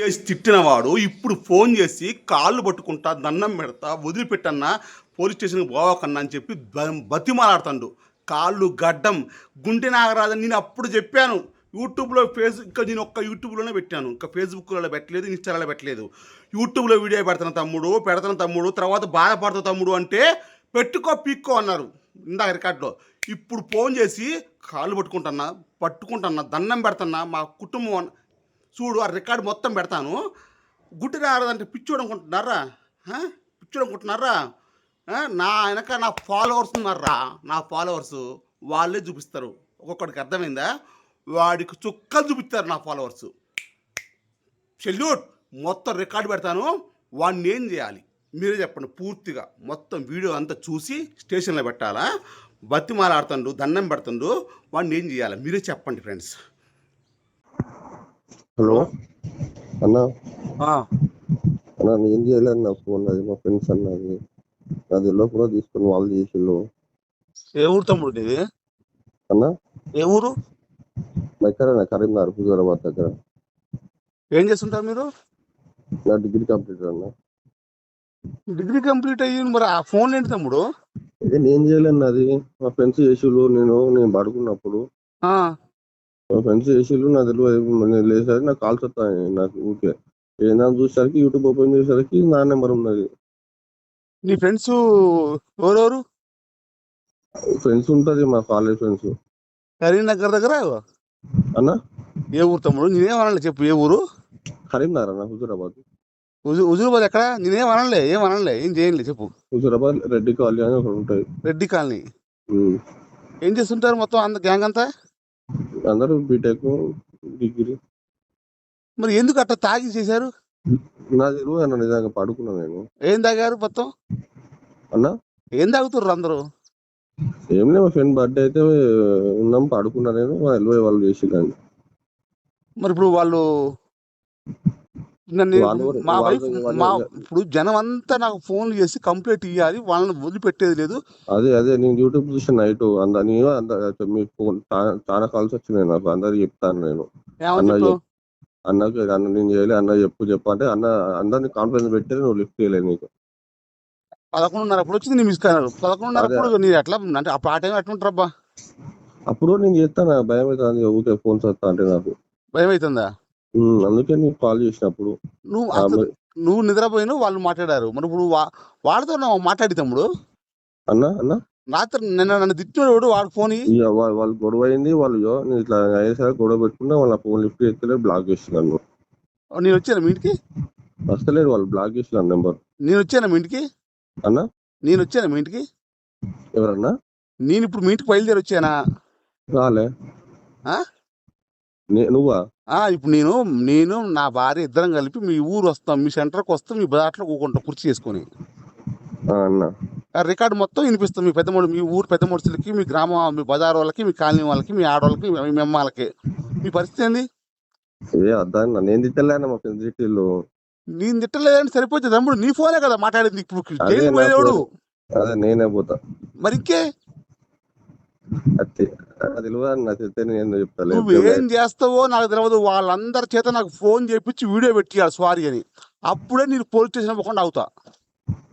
చేసి తిట్టినవాడు ఇప్పుడు ఫోన్ చేసి కాళ్ళు పట్టుకుంటా దండం పెడతా వదిలిపెట్టన్నా పోలీస్ స్టేషన్కి పోవకన్నా అని చెప్పి బ- బతిమాలాడుతాడు. కాళ్ళు గడ్డం. గుండె నాగరాజని నేను అప్పుడు చెప్పాను. యూట్యూబ్లో ఫేస్ ఇంకా నేను ఒక్క యూట్యూబ్లోనే పెట్టాను. ఇంకా ఫేస్బుక్లో పెట్టలేదు ఇన్స్టాలో పెట్టలేదు. యూట్యూబ్లో వీడియో పెడతాను తమ్ముడు పెడతాను తమ్ముడు తర్వాత బాధపడతావు తమ్ముడు అంటే పెట్టుకో పీక్కో అన్నారు. ఇందాక రికార్డులో. ఇప్పుడు ఫోన్ చేసి కాళ్ళు పట్టుకుంటున్నా పట్టుకుంటున్నా దండం పెడుతున్నా మా కుటుంబం చూడు ఆ రికార్డు మొత్తం పెడతాను. గుడ్డి రారదంటే పిచ్చోడు అనుకుంటున్నారా? పిచ్చోడు అనుకుంటున్నారా? నా వెనక నా ఫాలోవర్స్ ఉన్నారా? నా ఫాలోవర్స్ వాళ్ళే చూపిస్తారు. ఒక్కొక్కడికి అర్థమైందా? వాడికి చుక్కలు చూపిస్తారు నా ఫాలోవర్స్ సెల్యూట్ మొత్తం రికార్డు పెడతాను. వాడిని ఏం చేయాలి? మీరే చెప్పండి పూర్తిగా. మొత్తం వీడియో అంతా చూసి స్టేషన్లో పెట్టాలా? బతిమాలాడుతుండు దండం పెడుతుండు. వాడిని ఏం చేయాలి? మీరే చెప్పండి ఫ్రెండ్స్ హలో. అన్న. అన్న నేను చేయలేదు నా ఫోన్ అది మా ఫ్రెండ్స్ అన్నది. అది ఎల్లో కూడా తీసుకుని వాళ్ళు చేసిళ్ళు. ఏ ఊరు తమ్ముడు నీది? అన్న. ఏ ఊరు? దగ్గర కరీంనగర్ హుజూరాబాద్ దగ్గర. ఏం చేస్తుంటారు మీరు? నా డిగ్రీ కంప్లీట్ అన్న. డిగ్రీ కంప్లీట్ అయ్యి మరి ఆ ఫోన్ ఏంటి తమ్ముడు? నేను చేయలేను అది. మా ఫ్రెండ్స్ చేసిళ్ళు నేను నేను పడుకున్నప్పుడు. మా ఫ్రెండ్స్ చేసిళ్ళు నా తెలియదు నేను లేసరికి నాకు కాల్స్ వస్తాయి నాకు ఊరికే. ఏదైనా చూసేసరికి యూట్యూబ్ ఓపెన్ చేసేసరికి నా నెంబర్ ఉన్నది. నీ ఫ్రెండ్స్ ఎవరెవరు? ఫ్రెండ్స్ ఉంటది మా కాలేజ్ ఫ్రెండ్స్. కరీంనగర్ దగ్గర? అన్న? ఏ ఊరు తమ్ముడు? నేనేమనాలి చెప్పు ఏ ఊరు? కరీంనగర్ అన్న హుజూరాబాద్. హుజూ- హుజూరాబాద్ ఎక్కడ? నేనేం అనలే ఏం అనలే ఏం చేయలే చెప్పు. హుజూరాబాద్ రెడ్డి కాలనీ అని ఒకటి ఉంటుంది. రెడ్డి కాలనీ. ఏం చేస్తుంటారు మొత్తం అంత గ్యాంగ్ అంతా? అందరూ బీటెక్ డిగ్రీ. మరి ఎందుకు అట్లా తాగి చేశారు? నా తెలియదు అన్న నిజంగా పడుకున్నా నేను. ఏం తాగారు మొత్తం? అన్న? ఏం తాగుతుర్రు అందరూ? ఏం లేదు మా ఫ్రెండ్ బర్త్డే అయితే ఉన్నాం పడుకున్నా నేను మా ఎల్వై వాళ్ళు చేసిందని మరి ఇప్పుడు వాళ్ళు నన్ను? మా వైఫ్ మా? ఇప్పుడు జనం అంతా నాకు ఫోన్లు చేసి కంప్లైంట్ ఇవ్వాలి వాళ్ళని వదిలిపెట్టేది లేదు అదే అదే నేను యూట్యూబ్ చూసిన నైట్ అంద నేను అంద మీ ఫోన్ చాలా కాల్స్ వచ్చినాయి నాకు అందరు చెప్తాను నేను. అన్నకి అన్న నేను చేయలే అన్న చెప్పు చెప్పు అంటే అన్న అందరిని కాన్ఫిడెన్స్ పెట్టేది నువ్వు లిఫ్ట్ చేయలేదు నీకు పదకొండున్నర అప్పుడు వచ్చింది నీ మిస్ కాల్ పదకొండున్నర. అప్పుడు మీరు ఎట్లా అంటే అప్పుడు ఆ టైం ఎట్లుంటారబ్బా అప్పుడు నేను చేస్తాను భయం అవుతుంది ఊరికే ఫోన్స్ వస్తా అంటే నాకు భయం అవుతుందా అందుకే నీకు కాల్ చేసినప్పుడు. నువ్వు అసలు నువ్వు నిద్రపోయినా వాళ్ళు మాట్లాడారు. మరి ఇప్పుడు వా- వాడితో నువ్వు మాట్లాడి తమ్ముడు. అన్న అన్న. రాత్రి నిన్న నన్ను తిట్టినోడు వాడు ఫోన్ ఇయ్యి. ఇక వా- వాళ్ళు గొడవ అయింది వాళ్ళు నేను ఇట్లా అయ్యేసరికి గొడవ పెట్టుకున్నా వాళ్ళ ఫోన్ లిఫ్ట్ చేస్తలేరు బ్లాక్ చేస్తున్నాను నేను వచ్చాను మీ ఇంటికి? వస్తలేరు వాళ్ళు బ్లాక్ చేసినారు నెంబర్. నేను వచ్చాను మీ ఇంటికి? అన్న. నేను వచ్చాను మీ ఇంటికి? ఎవరన్నా? నేను ఇప్పుడు మీ ఇంటికి బయలుదేరి వచ్చానా? రాలే. ఆ? నువ్వా? ఆ ఇప్పుడు నేను నేను నా భార్య ఇద్దరం కలిపి మీ ఊరు వస్తాం మీ సెంటర్కి వస్తాం మీ బజార్లో కూకుంటాం కుర్చీ చేసుకొని అన్న. రికార్డు మొత్తం వినిపిస్తాం మీ పెద్ద మీ ఊరు పెద్ద మనుషులకి మీ గ్రామం మీ బజార్ వాళ్ళకి మీ కాలనీ వాళ్ళకి మీ ఆడవాళ్ళకి మీ మీ అమ్మాలకి. మీ పరిస్థితి ఏంది? ఏ అద్దా నేను తిట్టలేను మా తిట్టిల్లు నేను తిట్టలేదని సరిపోతే తమ్ముడు నీ ఫోనే కదా మాట్లాడింది ఇప్పుడు. అదే జైలు నా పోయేవాడు? అదే నేనే పోతా. మరి నువ్వేం చేస్తావో నాకు తెలియదు వాళ్ళందరి చేత నాకు ఫోన్ చేపించి వీడియో పెట్టియాలి సారీ అని. అప్పుడే నేను పోలీస్ స్టేషన్ పోకుండా అవుతా.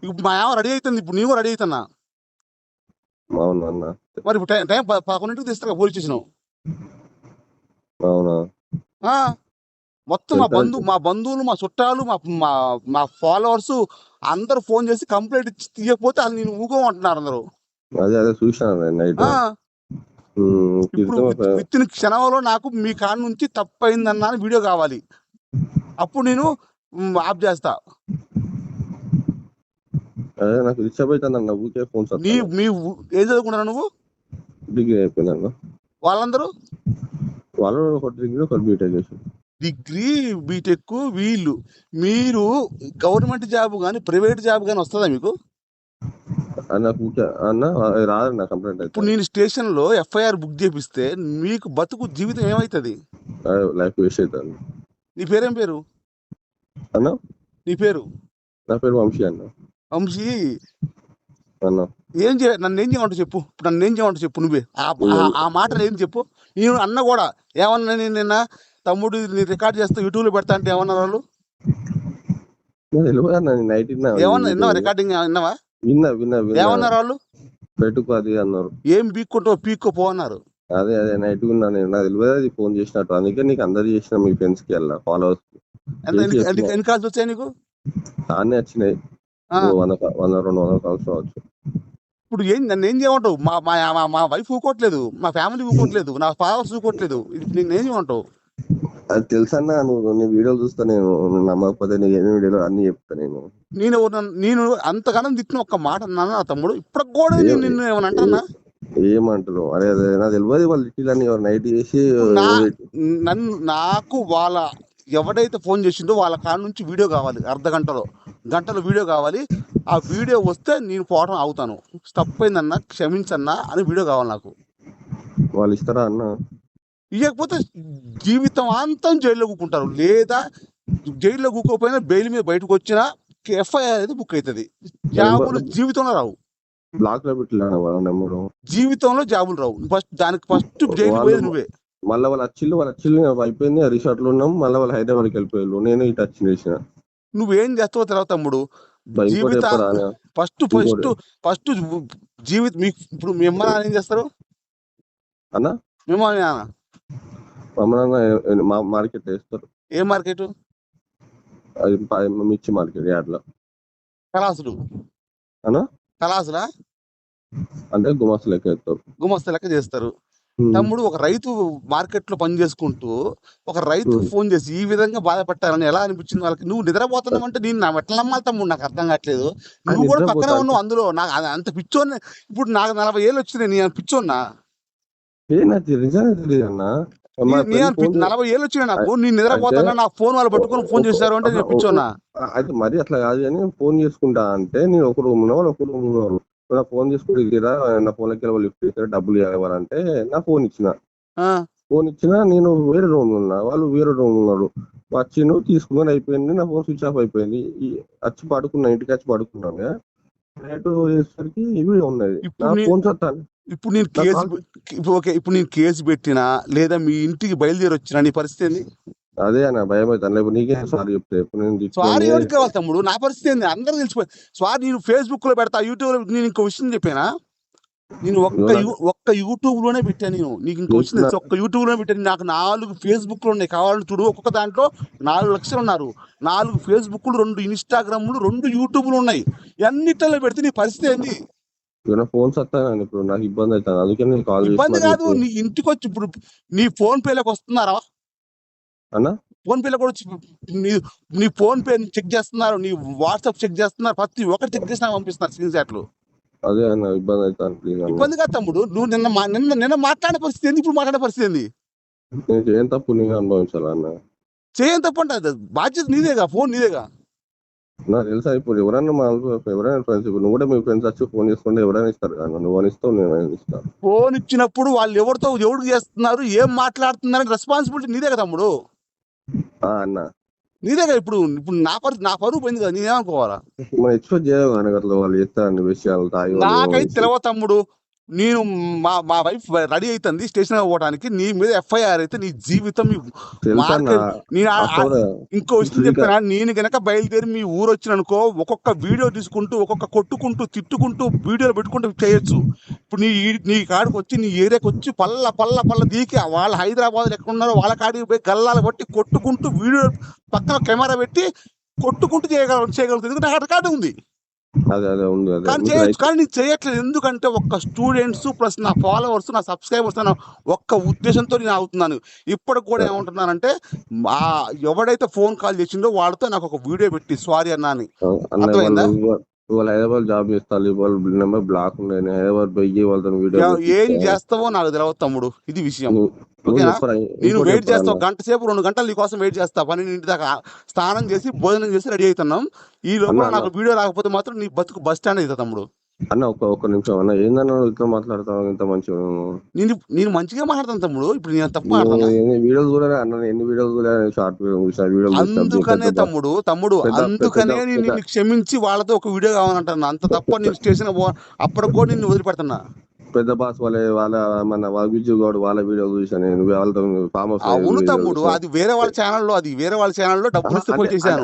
ఇప్పుడు మా ఏమో రెడీ అవుతుంది ఇప్పుడు నేను రెడీ అవుతున్నా. మరి ఇప్పుడు టైం టైం పదకొండింటికి తీస్తా పోలీస్ స్టేషన్. మొత్తం మా బంధు మా బంధువులు మా చుట్టాలు మా మా ఫాలోవర్స్ అందరూ ఫోన్ చేసి కంప్లైంట్ ఇచ్చి తీయకపోతే అది నేను ఊగమంటున్నారు అందరూ. అదే అదే చూసాను నైట్. విత్ ఇన్ క్షణంలో నాకు మీ కాడ నుంచి తప్పైందన్న వీడియో కావాలి. అప్పుడు నేను ఆఫ్ చేస్తా. అదే నాకు డిస్టర్బ్ అవుతుంది అన్న ఊరికే ఫోన్స్ నీ మీ ఏం చదువుకున్నావు నువ్వు? డిగ్రీ అయిపోయింది అన్న. వాళ్ళందరూ? వాళ్ళు ఒకటి డిగ్రీ ఒకటి బీటెక్ చేసి డిగ్రీ బీటెక్ వీళ్ళు. మీరు గవర్నమెంట్ జాబ్ కానీ ప్రైవేట్ జాబ్ కానీ వస్తుందా మీకు? అన్న ఊరికే అన్న అది రాదన్న కంప్లైంట్ ఇప్పుడు నేను స్టేషన్లో ఎఫ్ఐఆర్ బుక్ చేపిస్తే మీకు బతుకు జీవితం ఏమవుతుంది లైఫ్ వేస్ట్ అవుతుంది నీ పేరేం పేరు? అన్న? నీ పేరు? నా పేరు వంశీ అన్న. వంశీ? అన్న. ఏం చేయ నన్ను ఏం చేయమంటావు చెప్పు. ఇప్పుడు నన్ను ఏం చేయమంటావు చెప్పు నువ్వే. ఆ- మాటలు ఏం చెప్పు. నేను అన్న కూడా. ఏమన్నా నేను నిన్న తమ్ముడు నీ రికార్డ్ చేస్తా యూట్యూబ్లో పెడతా అంటే ఏమన్నారు వాళ్ళు? నాకు నేను ఏమన్నా విన్నావా రికార్డింగ్? విన్నావా? విన్నా విన్నా ఏమన్నారు వాళ్ళు పెట్టుకో అది అన్నారు. ఏం పీక్కుంటావు పీక్కో పో అన్నారు. అదే అదే నైట్ విన్నా నేను నాకు తెలియదు అది ఫోన్ చేసినట్టు. అందుకే నీకు అందరు చేసిన మీ ఫ్రెండ్స్కి వెళ్ళా ఫాలోవర్స్ ఎంత ఎన్ని- కాల్స్ వచ్చాయి నీకు? ఆనే వచ్చినాయి. వంద వంద రెండు వందల కాల్స్ రావచ్చు. ఇప్పుడు ఏం నన్ను ఏం చేయమంటావు? మా మా వైఫ్ ఊకోవట్లేదు మా ఫ్యామిలీ ఊకోవట్లేదు నా ఫాదర్స్ ఊకోవట్లేదు ఇది నేను ఏం చేయమంటావు? అది తెలుసన్నా నువ్వు నీ వీడియోలు చూస్తా నేను నువ్వు నమ్మకపోతే నీ ఏమి వీడియోలు అన్ని చెప్తా నేను. నేను ఎవరు- నేను అంతగానం తిట్టిన ఒక్క మాట అన్నాను నా తమ్ముడు? ఇప్పుడు కూడా నేను నిన్ను ఏమని అంటున్నా ఏమంటారు అదే అదే నాకు తెలియదు వాళ్ళు ఇట్లని నైట్ చేసి నా నన్ను నాకు వాళ్ళ ఎవడైతే ఫోన్ చేసిండో వాళ్ళ కాడ నుంచి వీడియో కావాలి అర్ధ గంటలో. గంటలో వీడియో కావాలి. ఆ వీడియో వస్తే నేను పోవడం అవుతాను తప్పైందన్నా క్షమించన్నా అని వీడియో కావాలి నాకు. వాళ్ళు ఇస్తారా అన్న? ఇవ్వకపోతే జీవితం అంతం జైల్లో కూకుంటారు. లేదా జైల్లో కూకోపోయినా బెయిల్ మీద బయటకు వచ్చినా ఎఫ్ఐఆర్ అనేది బుక్ అవుతుంది జాబులు జీవితంలో రావు. బ్లాక్లో నెంబరు? జీవితంలో జాబులు రావు. ఫస్ట్ దానికి ఫస్ట్ జైలు పోయేది నువ్వే. మళ్ళీ వాళ్ళు వచ్చిల్లు వాళ్ళు వచ్చిల్లు అయిపోయింది రిసార్ట్లో ఉన్నాం మళ్ళీ వాళ్ళు హైదరాబాద్కి వెళ్ళిపోయారు. నేను ఇటు వచ్చి చేసిన. నువ్వేం చేస్తావో తెలియదు తమ్ముడు. జీవిత? ఫస్ట్ ఫస్ట్ ఫస్ట్ జీవిత మీకు ఇప్పుడు మీ అమ్మ నాన్న ఏం చేస్తారు? అన్న? మీ అమ్మ మార్కెట్ వేస్తారు. ఏ మార్కెట్? అది ప- మిర్చి మార్కెట్ యాడ్లో. అన్న కళాసులా? అంటే గుమాస్ లెక్క వేస్తారు. గుమస్తా లెక్క చేస్తారు. తమ్ముడు ఒక రైతు మార్కెట్లో పని చేసుకుంటూ ఒక రైతు Hmm. ఫోన్ చేసి ఈ విధంగా బాధపట్టారని ఎలా అనిపించింది వాళ్ళకి? నువ్వు నిద్రపోతున్నావు అంటే నేను నా ఎట్లా నమ్మాలి తమ్ముడు నాకు అర్థం కావట్లేదు. నువ్వు కూడా పక్కనే నిద్రపోతా ఉన్నావు అందులో. నాకు అది అంత పిచ్చోని ఇప్పుడు నాకు నలభై ఏళ్ళు వచ్చినాయి నేను పిచ్చోన్నా ఏ నాకు నిజంగా తెలియదు అన్న. నలభై ఏళ్ళు వచ్చినాయి నాకు నేను నిద్రపోతానా నా ఫోన్ వాళ్ళు పట్టుకొని ఫోన్ చేశారు అంటే నేను అయితే మరి అట్లా కాదు కానీ ఫోన్ చేసుకుంటా అంటే నేను ఒక రూమ్లో వాళ్ళు ఒక రూమ్ ఉన్నారు నా ఫోన్ చేసుకుంటే ఇదిరా నా ఫోన్ లకి వాళ్ళు లిఫ్ట్ చేస్తారు డబ్బులు ఇవ్వాలంటే నా ఫోన్ ఇచ్చిన. ఫోన్ ఇచ్చినా నేను వేరే రూమ్లో ఉన్నా వాళ్ళు వేరే రూమ్ ఉన్నారు. వచ్చిండు తీసుకున్నాను అయిపోయింది నా ఫోన్ స్విచ్ ఆఫ్ అయిపోయింది. వచ్చి పడుకున్నా ఇంటికి వచ్చి పడుకున్నాను. నైట్ వేసరికి ఇవి ఉన్నది నా నీ- ఫోన్ చత్తాను ఇప్పుడు నేను కేసు ఓకే ఇప్పుడు నేను కేసు పెట్టినా లేదా మీ ఇంటికి బయలుదేరి వచ్చినా నీ పరిస్థితి ఏంది? అదే అన్న భయం అవుతాను నీకే సారీ చెప్తే. తిట్టుకొని- ఎవరికి కావాలి తమ్ముడు? నా పరిస్థితి ఏంది? అందరూ తెలిసిపోయి స్వారీ నేను ఫేస్బుక్లో పెడతా యూట్యూబ్లో నేను ఇంకో విషయం చెప్పానా? నేను ఒక్క ఒక్క యూట్యూబ్లోనే పెట్టాను నేను. నీకు ఇంకో విషయం ఒక్క యూట్యూబ్లోనే పెట్టాను నాకు నాలుగు ఫేస్బుక్లో ఉన్నాయి. కావాలని చూడు ఒక్కొక్క దాంట్లో నాలుగు లక్షలు ఉన్నారు. నాలుగు ఫేస్బుక్ రెండు ఇన్స్టాగ్రామ్లు రెండు యూట్యూబ్లు ఉన్నాయి. అన్నిటిలో పెడితే నీ పరిస్థితి ఏంది? ఇవాళ ఫోన్ సత్తాను ఇప్పుడు నాకు ఇబ్బంది అవుతాను అందుకే నేను కాల్ ఇబ్బంది కాదు నీ ఇంటికి వచ్చి ఇప్పుడు నీ ఫోన్ పేలోకి వస్తున్నారా? అన్న? ఫోన్ పేలో కూడా నీ నీ ఫోన్ పే చెక్ చేస్తున్నారు నీ వాట్సాప్ చెక్ చేస్తున్నారు ప్రతి ఒక్కటి చెక్ చేసినా పంపిస్తున్నారు స్క్రీన్ షాట్లు. అదే అన్న ఇబ్బంది అవుతాను ఇబ్బంది కాదు తమ్ముడు నువ్వు నిన్న నిన్న నిన్న మాట్లాడే పరిస్థితి ఏంది? ఇప్పుడు మాట్లాడే పరిస్థితి ఏంది? నేను ఏం తప్పు నేను అనుభవించాలా అన్న? చేయని తప్పంట అది బాధ్యత నీదేగా ఫోన్ నీదేగా. నాకు తెలుసా ఇప్పుడు ఎవరైనా మా ఎవరైనా ఫ్రెండ్స్ ఇప్పుడు నువ్వు కూడా మీ ఫ్రెండ్స్ వచ్చి ఫోన్ చేసుకుంటే ఎవరైనా ఇస్తారు కదా నువ్వు అని ఇస్తావు నేను ఇస్తాను. ఫోన్ ఇచ్చినప్పుడు వాళ్ళు ఎవరితో ఎవరికి చేస్తున్నారు ఏం మాట్లాడుతున్నారు రెస్పాన్సిబిలిటీ నీదే కదా తమ్ముడు. ఆ అన్న. నీదేగా ఇప్పుడు ఇప్పుడు నా పరి నా పరువు పోయింది కదా నేనేమనుకోవాలా? మనం ఎక్స్పెక్ట్ చేయవు కానీ అట్లా వాళ్ళు చేస్తారని విషయాలు నాకైతే తెలియదు తమ్ముడు. నేను మా మా వైఫ్ రెడీ అవుతుంది స్టేషన్ పోవడానికి నీ మీద ఎఫ్ఐఆర్ అయితే నీ జీవితం నేను ఇంకో విషయం చెప్తానా నేను గనక బయలుదేరి మీ ఊరు వచ్చిననుకో ఒక్కొక్క వీడియో తీసుకుంటూ ఒక్కొక్క కొట్టుకుంటూ తిట్టుకుంటూ వీడియోలు పెట్టుకుంటూ చేయొచ్చు. ఇప్పుడు నీ నీ కాడికి వచ్చి నీ ఏరియాకి వచ్చి పల్ల పల్ల పల్ల దీకి వాళ్ళ హైదరాబాద్ ఎక్కడ ఉన్నారో వాళ్ళ కాడికి పోయి గల్లాలు పట్టి కొట్టుకుంటూ వీడియో పక్కన కెమెరా పెట్టి కొట్టుకుంటూ చేయగల చేయగలుగుతుంది. ఎందుకంటే నాకు రికార్డు ఉంది. కానీ చేయొచ్చు కానీ చేయట్లేదు. ఎందుకంటే ఒక్క స్టూడెంట్స్ ప్లస్ నా ఫాలోవర్స్ నా సబ్స్క్రైబర్స్ అన్న ఒక్క ఉద్దేశంతో నేను అవుతున్నాను ఇప్పటికి కూడా ఏమంటున్నానంటే మా ఎవడైతే ఫోన్ కాల్ చేసిండో వాడితో నాకు ఒక వీడియో పెట్టి సారీ అన్నా అని. అర్థమైందా? వాళ్ళు హైదరాబాద్ జాబ్ చేస్తారు వాళ్ళ నెంబర్ బ్లాక్ ఉండే నేను హైదరాబాద్ పోయి వాళ్ళతో వీడియో ఏం చేస్తావో నాకు తెలియదు తమ్ముడు. ఇది విషయం? నేను వెయిట్ చెప్పరా చేస్తా అన్న? ఒక గంట సేపు రెండు గంటలు నీ కోసం వెయిట్ చేస్తా. పన్నెండింటి దాకా స్నానం చేసి భోజనం చేసి రెడీ అవుతున్నాం. ఈ లోపల. నాకు వీడియో రాకపోతే మాత్రం నీ బతుకు బస్ స్టాండ్ అవుతా తమ్ముడు. అన్న ఒక్క ఒక్క నిమిషం అన్న ఏందన్న ఇట్లా మాట్లాడతావు? ఇంత మంచిగా నేను నేను మంచిగా మాట్లాడతాను తమ్ముడు. ఇప్పుడు నేను తప్పు వీడియోలు కూడా అన్న? ఎన్ని వీడియోలు కూడా షార్ట్ వీడియోలు అందుకనే తమ్ముడు తమ్ముడు అందుకనే నేను క్షమించి వాళ్ళతో ఒక వీడియో కావాలంటున్నా. అంత తప్ప నేను స్టేషన్ అప్పటికి కూడా నిన్ను వదిలిపెడుతున్నా. పెద్ద బాస్ వాళ్ళ వాళ్ళ మన విజయ్ గౌడ్ వాళ్ళ వీడియో చూసాను నేను. వాళ్ళతో ఫామ్ హౌస్ అవును తమ్ముడు అది వేరే వాళ్ళ ఛానల్లో అది వేరే వాళ్ళ ఛానల్లో డబ్బులు చేశాను.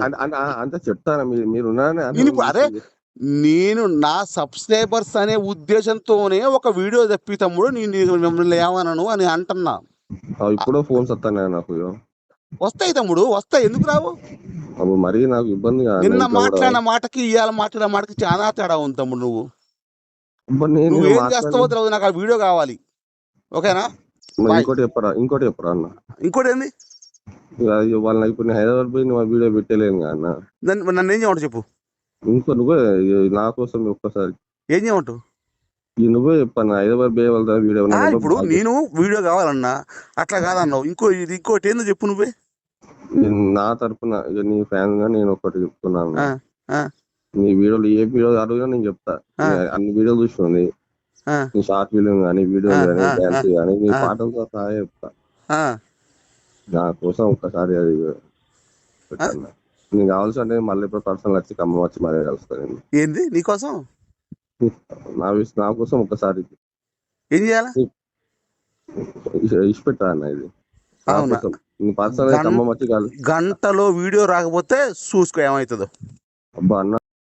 అంత చెప్తాను? మీరు మీరు ఉన్నారని నేను నా సబ్స్క్రైబర్స్ అనే ఉద్దేశంతోనే ఒక వీడియో తెప్పి తమ్ముడు నేను మిమ్మల్ని ఏమనను అని అంటున్నా. ఇప్పుడు ఫోన్స్ వస్తాను నాకు. వస్తాయి తమ్ముడు వస్తాయి. ఎందుకు రావు? అప్పుడు మరీ నాకు ఇబ్బందిగా నిన్న మాట్లాడిన మాటకి ఇవాళ మాట్లాడిన మాటకి చాలా తేడా ఉంది తమ్ముడు నువ్వు. నువ్వు చేస్తావో తెలియదు నాకు ఆ వీడియో కావాలి. ఓకేనా. ఇంకోటి చెప్పరా ఇంకోటి చెప్పరా అన్న? ఇంకోటి ఏంది? వాళ్ళ ఇప్పుడు హైదరాబాద్ పోయి వీడియో పెట్టలేను అన్న. నన్ను ఏం చెప్పు. ఇంకో నువ్వే నా కోసం ఒక్కసారి. ఏం చేయమంటావు? ఈ నువ్వే చెప్పాను హైదరాబాద్ వాళ్ళ వీడియో ఇప్పుడు నేను వీడియో కావాలన్నా అట్లా కాదన్నావు. ఇంకో ఇది ఇంకోటి ఏందో చెప్పు నువ్వే. నా తరపున నీ ఫ్యాన్గా నేను ఒకటి చెప్తున్నాను. నీ వీడియోలు ఏ వీడియో అడుగునా నేను చెప్తా. అన్ని వీడియోలు చూస్తుంది ఆ, నీ షార్ట్ ఫిలిం కానీ వీడియో కానీ డాన్స్ కానీ నీ. పాటలతో సహా చెప్తా. నా కోసం ఒక్కసారి అది నీకు కావాల్సి అంటే మళ్ళీ ఇప్పుడు పర్సనల్ వచ్చి ఖమ్మం వచ్చి మరీ కలుస్తాను నేను. ఏంది నీకోసం నా నా కోసం ఒక్కసారి. ఏం చేయాలా? ఇష్టపెట్టా అన్న ఇది? పర్సనల్ ఖమ్మం వచ్చి గంటలో వీడియో రాకపోతే చూసుకో ఏమవుతుందో అబ్బా అన్న